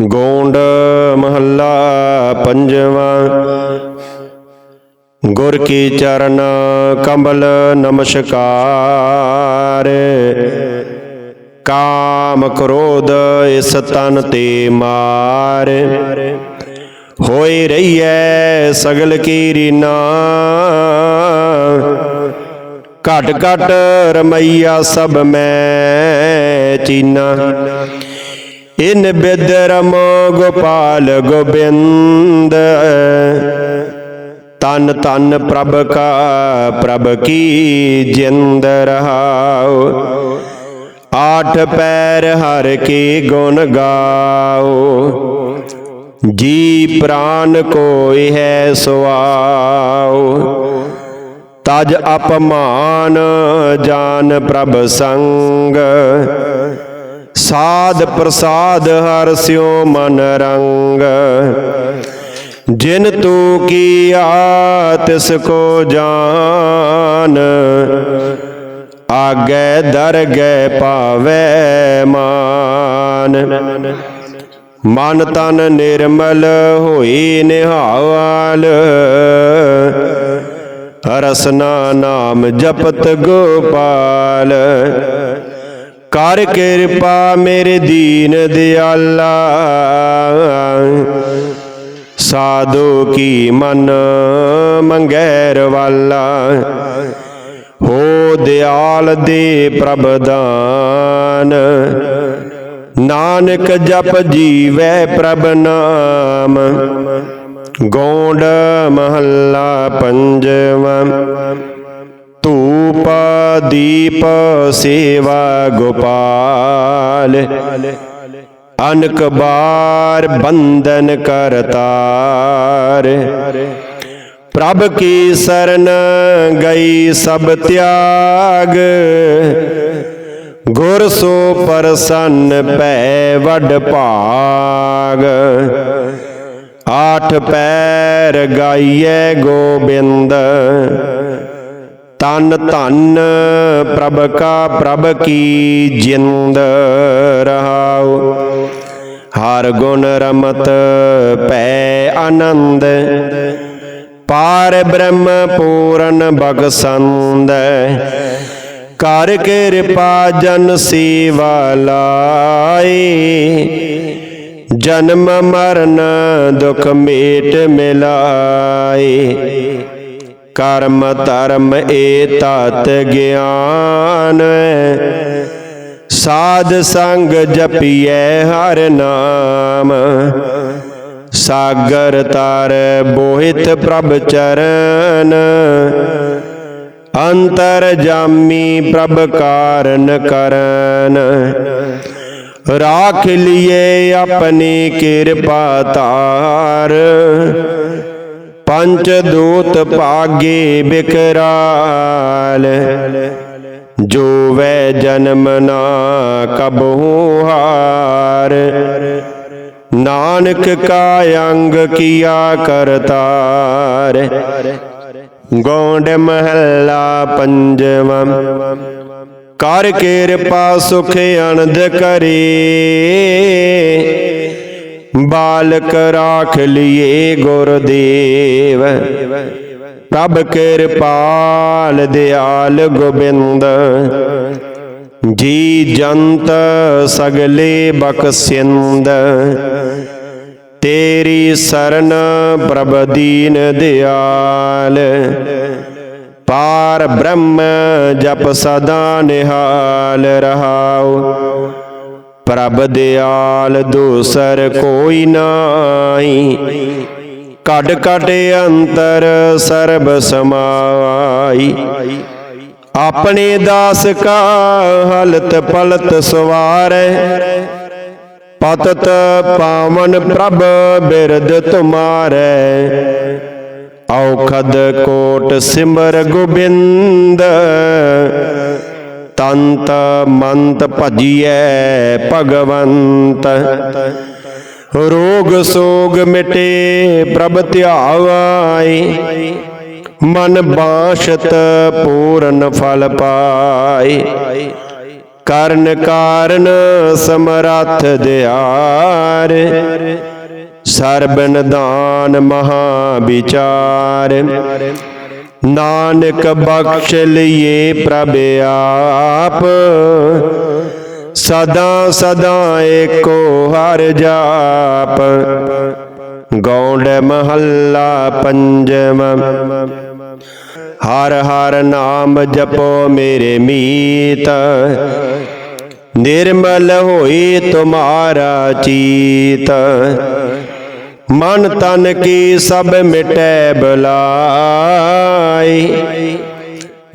ਗੋਂਡ ਮਹੱਲਾ ਪੰਜਵਾਂ। ਗੁਰ ਕੀ ਚਰਨ ਕੰਬਲ ਨਮਸਕਾਰ। ਕਾਮ ਕ੍ਰੋਧ ਇਸ ਤਨ ਤੇ ਮਾਰ। ਹੋਈ ਰਹੀ ਰਹੀਐ ਸਗਲ ਕੀ ਰੀਨਾ ਘਟ ਘਟ ਰਮਈਆ ਸਭ ਮੈਂ ਚੀਨਾ। ਇਨ ਬਿਦਰਮ ਗੋਪਾਲ ਗੋਬਿੰਦ। ਤਨ ਤਨ ਪ੍ਰਭ ਕਾ ਪ੍ਰਭ ਕੀ ਜਿੰਦ ਰਹਾਉ। ਆਠ ਪੈਰ ਹਰ ਕੀ ਗੁਣ ਗਾਓ ਜੀ ਪ੍ਰਾਨ ਕੋਈ ਹੈ ਸੁਆਉ। ਤਜ ਅਪਮਾਨ ਜਾਨ ਪ੍ਰਭ ਸੰਗ। ਸਾਧ ਪ੍ਰਸਾਦ ਹਰ ਸਿਓ ਮਨ ਰੰਗ। ਜਿਨ ਤੂ ਕੀਆ, ਤਿਸ ਕੋ ਜਾਨ। ਆਗੇ ਦਰਗਹਿ ਪਾਵੇ ਮਾਨ। ਮਨ ਤਨ ਨਿਰਮਲ ਹੋਈ ਨਿਹਾਲ। ਰਸਨਾ ਨਾਮ ਜਪਤ ਗੋਪਾਲ। ਕਰ ਕਿਰਪਾ ਮੇਰੇ ਦੀਨ ਦਿਆਲਾ। ਸਾਧੂ ਕੀ ਮਨ ਮੰਗੈਰ ਵਾਲਾ। ਹੋ ਦਿਆਲ ਦੇ ਪ੍ਰਭ ਦਾਨ। ਨਾਨਕ ਜਪ ਜੀਵੈ ਪ੍ਰਭ ਨਾਮ। ਗੋਂਡ ਮਹੱਲਾ ਪੰਜਵਾਂ। ਧੂਪ ਦੀਪ ਸੇਵਾ ਗੋਪਾਲ, ਅਨਕ ਬਾਰ ਬੰਦਨ ਕਰਤਾਰ ਪ੍ਰਭ ਕੀ ਸਰਨ ਗਈ ਸਭ ਤਿਆਗ, ਗੁਰ ਸੋ ਪਰਸੰਨ ਪੈ ਵੱਡ ਭਾਗ। ਆਠ ਪੈਰ ਗਾਈਏ ਗੋਬਿੰਦ ਤਨ ਧਨ ਪ੍ਰਭ ਕਾ ਪ੍ਰਭ ਕੀ ਜਿੰਦ ਰਹਾਉ। ਹਰ ਗੁਣ ਰਮਤ ਪੈ ਆਨੰਦ। ਪਾਰ ਬ੍ਰਹਮ ਪੂਰਨ ਬਗਸੰਦ ਕਰ ਕਿਰਪਾ ਜਨ ਸੇਵਾ ਲਾਏ। ਜਨਮ ਮਰਨ ਦੁਖ ਮੇਟ ਮਿਲਾਏ। ਕਰਮ ਧਰਮ ਏ ਤਤ ਗਿਆਨ। ਸਾਧ ਸੰਗ ਜਪੀਐ ਹਰ ਨਾਮ। ਸਾਗਰ ਤਰ ਬੋਹਿਤ ਪ੍ਰਭ ਚਰਨ। ਅੰਤਰ ਜਾਮੀ ਪ੍ਰਭ ਕਾਰਨ ਕਰਨ। ਰਾਖ ਲਿਏ ਆਪਣੀ ਕਿਰਪਾ ਤਾਰ ਪੰਚ ਦੂਤ ਭਾਗੇ ਬਿਕਰਾਲ। ਜੋ ਵੈ ਜਨਮ ਨਾ ਕਬਹੂ ਹਾਰ। ਨਾਨਕ ਕਾ ਅੰਗ ਕੀਆ ਕਰਤਾਰ ਗੋਂਡ ਮਹੱਲਾ ਪੰਜਵਾਂ। ਕਰ ਕਿਰਪਾ ਸੁਖ ਅਨੰਦ ਕਰੇ। ਬਾਲਕ ਰਾਖ ਲਿਏ ਗੁਰਦੇਵ। ਪ੍ਰਭ ਕਿਰਪਾਲ ਦਿਆਲ ਗੋਬਿੰਦ। ਜੀ ਜੰਤ ਸਗਲੇ ਬਖਸ਼ਿੰਦ। ਤੇਰੀ ਸਰਨ ਪ੍ਰਭ ਦੀਨ ਦਿਆਲ। ਪਾਰ ਬ੍ਰਹਮ ਜਪ ਸਦਾ ਨਿਹਾਲ ਰਹਾਉ। ਪ੍ਰਭ ਦਿਆਲ ਦੂਸਰ ਕੋਈ ਨਾਹੀ। ਕਟ ਕਟ ਅੰਤਰ ਸਰਬ ਸਮਾਈ। ਆਪਣੇ ਦਾਸ ਕਾ ਹਲਤ ਪਲਤ ਸਵਾਰੈ। ਪਤਤ ਪਾਵਨ ਪ੍ਰਭ ਬਿਰਦ ਤੁਮਾਰੈ। ਔਖਦ ਕੋਟ ਸਿਮਰ ਗੋਬਿੰਦ। ਤੰਤ ਮੰਤ ਭਜੀਐ ਭਗਵੰਤ। ਰੋਗ ਸੋਗ ਮਿਟੇ ਪ੍ਰਭ ਧਿਆਵਾਈ, ਮਨ ਬਾਸ਼ਤ ਪੂਰਨ ਫਲ ਪਾਏ ਕਰਨ ਕਾਰਨ ਸਮਰੱਥ ਦਿਆਲ ਪਿਆਰ ਸਰਬ ਮਹਾ ਵਿਚਾਰ ਨਾਨਕ ਬਖਸ਼ ਲਈਏ ਪ੍ਰਭ ਆਪ। ਸਦਾ ਸਦਾ ਏਕੋ ਹਰ ਜਾਪ। ਗੌਂਡ ਮਹੱਲਾ ਪੰਜਮ। ਹਰ ਹਰ ਨਾਮ ਜਪੋ ਮੇਰੇ ਮੀਤ। ਨਿਰਮਲ ਹੋਈ ਤੁਮਾਰਾ ਚੀਤ। ਮਨ ਤਨ ਕੀ ਸਭ ਮਿਟੈ ਬਲਾਈ।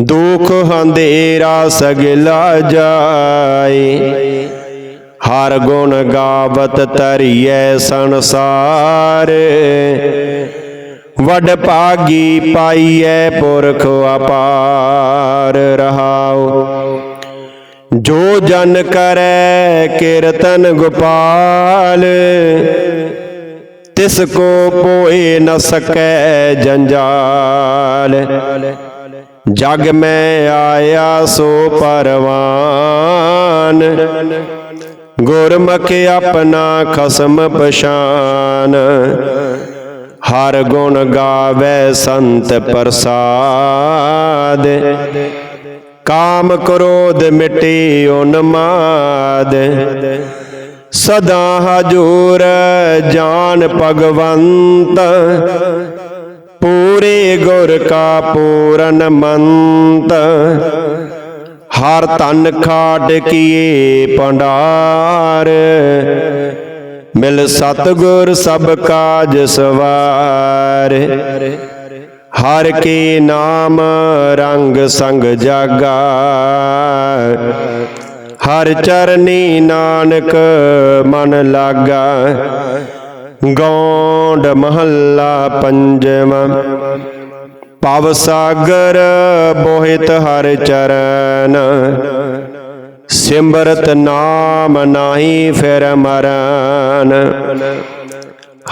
ਦੁਖ ਹੰਦੇਰਾ ਸਗਲਾ ਜਾਏ ਹਰ ਗੁਣ ਗਾਵਤ ਤਰੀਐ ਸੰਸਾਰ। ਵਡ ਭਾਗੀ ਪਾਈਐ ਪੁਰਖ ਅਪਾਰ ਰਹਾਉ। ਜੋ ਜਨ ਕਰੈ ਕੀਰਤਨ ਗੋਪਾਲ ਤਿਸ ਕੋ ਪੋਏ ਨ ਸਕੈ ਜੰਜਾਲ। ਜਗ ਮੈਂ ਆਇਆ ਸੋ ਪਰਵਾਨ। ਗੁਰਮੁਖ ਆਪਣਾ ਖਸਮ ਪਛਾਨ। ਹਰ ਗੁਣ ਗਾਵੇ ਸੰਤ ਪ੍ਰਸਾਦ। ਕਾਮ ਕ੍ਰੋਧ ਮਿਟੇ ਉਨਮਾਦ। ਸਦਾ ਹਜੂਰ ਜਾਨ ਭਗਵੰਤ। ਪੂਰੇ ਗੁਰ ਕਾ ਪੂਰਨ ਮੰਤ। ਹਰ ਤਨ ਖਾਟ ਕੀਏ ਪੰਡਾਰ ਮਿਲ ਸਤਗੁਰ ਸਭ ਕਾਜ ਸਵਾਰ। ਹਰ ਕੇ ਨਾਮ ਰੰਗ ਸੰਗ ਜਾਗਾ ਹਰ ਚਰਨੀ ਨਾਨਕ ਮਨ ਲਾਗਾ। ਗੌਂਡ ਮਹੱਲਾ ਪੰਜਵਾਂ। ਪਵ ਸਾਗਰ ਬੋਹਿਤ ਹਰ ਚਰਨ। ਸਿਮਰਤ ਨਾਮ ਨਾਹੀ ਫਿਰ ਮਰਨ।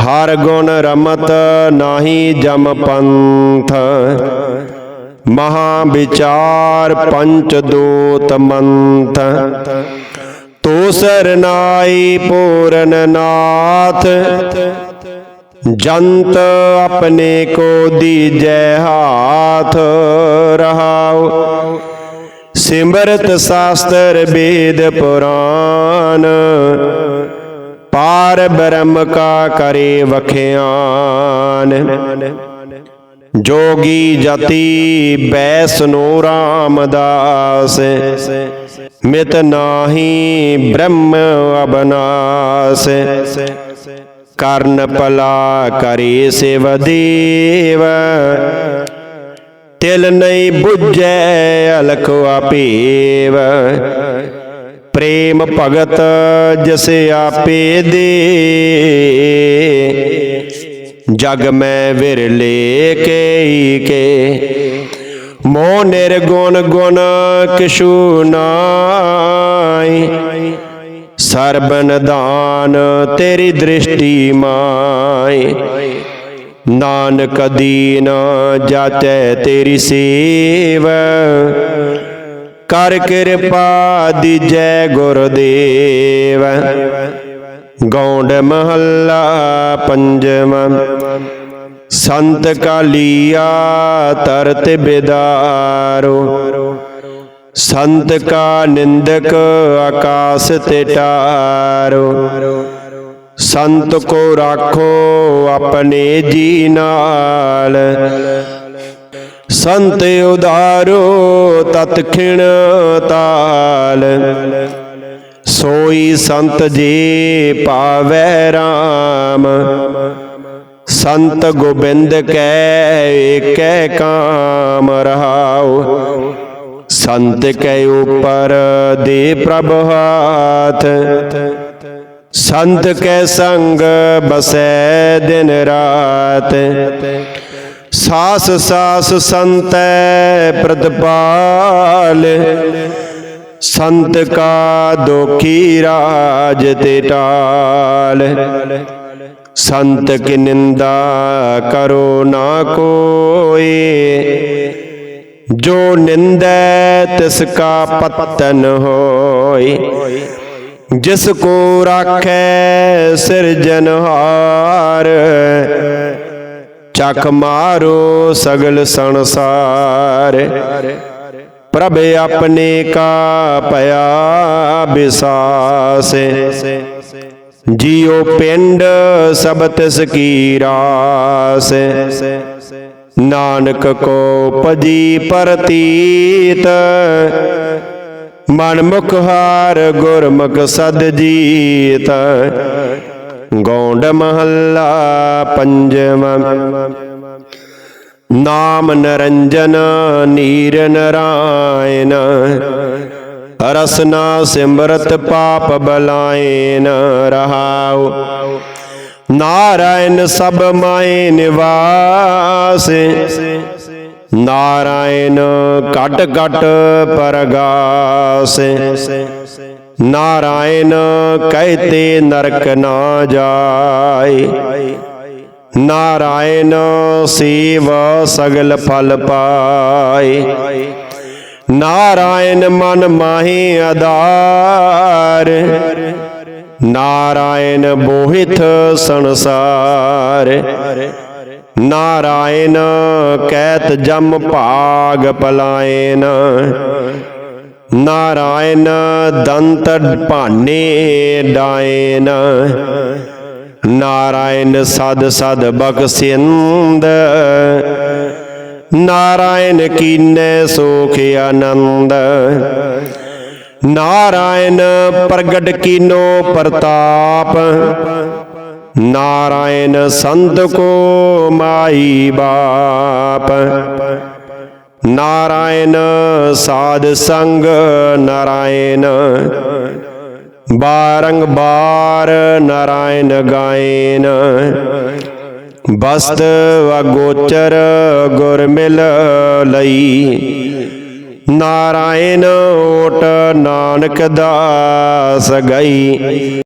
ਹਰ ਗੁਣ ਰਮਤ ਨਾਹੀ ਜਮ ਪੰਥ। ਮਹਾ ਵਿਚਾਰ ਪੰਚ ਦੂਤ ਮੰਤ ਤੋ ਸਰਨਾਈ ਪੂਰਨ ਨਾਥ। ਜੰਤ ਆਪਣੇ ਕੋ ਦੀਜੈ ਹਾਥ ਰਹਾਉ। ਸਿਮਰਤ ਸ਼ਾਸਤਰ ਵੇਦ ਪੁਰਾਨ। ਪਾਰ ਬ੍ਰਹਮ ਕਾ ਕਰੇ ਵਖਿਆਨ। ਜੋਗੀ ਜਤੀ ਬੈਸਨੋ ਰਾਮਦਾਸ। ਮਿਤ ਨਾਹੀ ਬ੍ਰਹਮ ਅਬਨਾਸ। ਕਰਨ ਪਲਾ ਕਰੇ ਸਿਵ ਦੇਵ। ਤਿਲ ਨਹੀਂ 부ਜੈ ਅਲਖ ਆਪੇਵ। ਪ੍ਰੇਮ ਭਗਤ ਜਿਸ ਆਪੇ ਦੇ। ਜਗ ਮੈਂ ਵਿਰਲੇ ਕੇ ਕੇ ਮੋ ਨਿਰਗੁਣ ਗੁਣ ਕਿਛੂ ਨਾਈ ਸਰਬ ਨਿਦਾਨ ਤੇਰੀ ਦ੍ਰਿਸ਼ਟੀ ਮਾਈ ਨਾਨਕ ਦੀਨ ਜਾਚੈ ਤੇਰੀ ਸੇਵ। ਕਰ ਕਿਰਪਾ ਦੀਜੈ ਗੁਰਦੇਵ। ਗੌਂਡ ਮਹੱਲਾ ਪੰਜਵਾਂ। ਸੰਤ ਕਾਲੀਆ ਤਰਤ ਬਿਦਾਰੋ। ਸੰਤ ਕਾ ਨਿੰਦਕ ਆਕਾਸ ਤੇ ਟਾਰੋ। ਸੰਤ ਕੋ ਰਾਖੋ ਆਪਣੇ ਜੀ ਨਾਲ। ਸੰਤ ਉਦਾਰੋ ਤਤਖਿਣ ਤਾਲ। ਸੋਈ ਸੰਤ ਜੀ ਪਾਵੈ RAM ਸੰਤ ਗੋਬਿੰਦ ਕੈ ਏਕੈ ਕਾਮ ਰਹਾਉ। ਸੰਤ ਕੈ ਉਪਰ ਦੇ ਪ੍ਰਭ ਹਾਥ। ਸੰਤ ਕੈ ਸੰਗ ਬਸੈ ਦਿਨ ਰਾਤ। ਸਾਸ ਸਾਸ ਸੰਤੈ ਪ੍ਰਤਪਾਲ। ਸੰਤ ਕਾ ਦੁਖੀ ਰਾਜ ਤੇ ਟਾਲ। ਸੰਤ ਕੀ ਨਿੰਦਾ ਕਰੋ ਨਾ ਕੋਏ ਜੋ ਨਿੰਦੈ ਤਿਸ ਕਾ ਪਤਨ ਹੋਏ ਜਿਸ ਕੋ ਰਾਖੈ ਸਿਰਜਨਹਾਰ ਚੱਕ ਮਾਰੋ ਸਗਲ ਸੰਸਾਰ। ਪ੍ਰਭ ਆਪਣੇ ਕਾ ਭਇਆ ਬਿਸਾਸ। ਜੀਉ ਪਿੰਡ ਸਭ ਤਿਸ ਕੀ ਰਾਸ। ਨਾਨਕ ਕੋ ਪਜੀ ਪਰਤੀਤ। ਮਨ ਮੁਖ ਹਾਰ ਗੁਰਮੁਖ ਸਦ ਜੀਤ। ਗੌਂਡ ਮਹੱਲਾ ਪੰਜਵਾਂ। ਨਾਮ ਨਰੰਜਨ, ਨੀਰ ਨਰਾਇਣ ਰਸਨਾ ਸਿਮਰਤ ਪਾਪ ਬਲਾਇਨ, ਰਹਾਉ। ਨਾਰਾਇਣ ਸਭ ਮਾਏ ਨਿਵਾਸ, ਨਾਰਾਇਣ ਕਟ ਘਟ ਪਰਗਾਸ। ਨਾਰਾਇਣ ਕਹਿਤੇ ਨਰਕ ਨਾ ਜਾਏ। ਨਾਰਾਇਣ ਸੇਵ ਸਗਲ ਫਲ ਪਾਏ। ਨਾਰਾਇਣ ਮਨ ਮਾਹੀ ਆਧਾਰ। ਨਾਰਾਇਣ ਬੋਹਿਥ ਸੰਸਾਰ। ਨਾਰਾਇਣ ਕਹਿਤ ਜਮ ਭਾਗ ਪਲਾਇਨ। ਨਾਰਾਇਣ ਦੰਤ ਭਾਨੇ ਡਾਇਨ। ਨਾਰਾਇਣ ਸਦ ਸਦ ਬਖਸ਼ਿੰਦ ਨਾਰਾਇਣ ਕੀਨੇ ਸੋਖ ਆਨੰਦ ਨਾਰਾਇਣ ਪ੍ਰਗਟ ਕੀਨੋ ਪ੍ਰਤਾਪ ਨਾਰਾਇਣ ਸੰਤ ਕੋ ਮਾਈ ਬਾਪ ਨਾਰਾਇਣ ਸਾਧ ਸੰਗ ਨਾਰਾਇਣ ਬਾਰੰਗਬਾਰ ਨਾਰਾਇਣ ਗਾਇਨ। ਬਸਤ ਵਗੋਚਰ ਗੁਰ ਮਿਲ ਲਈ। ਨਾਰਾਇਣ ਓਟ ਨਾਨਕ ਦਾਸ ਗਈ।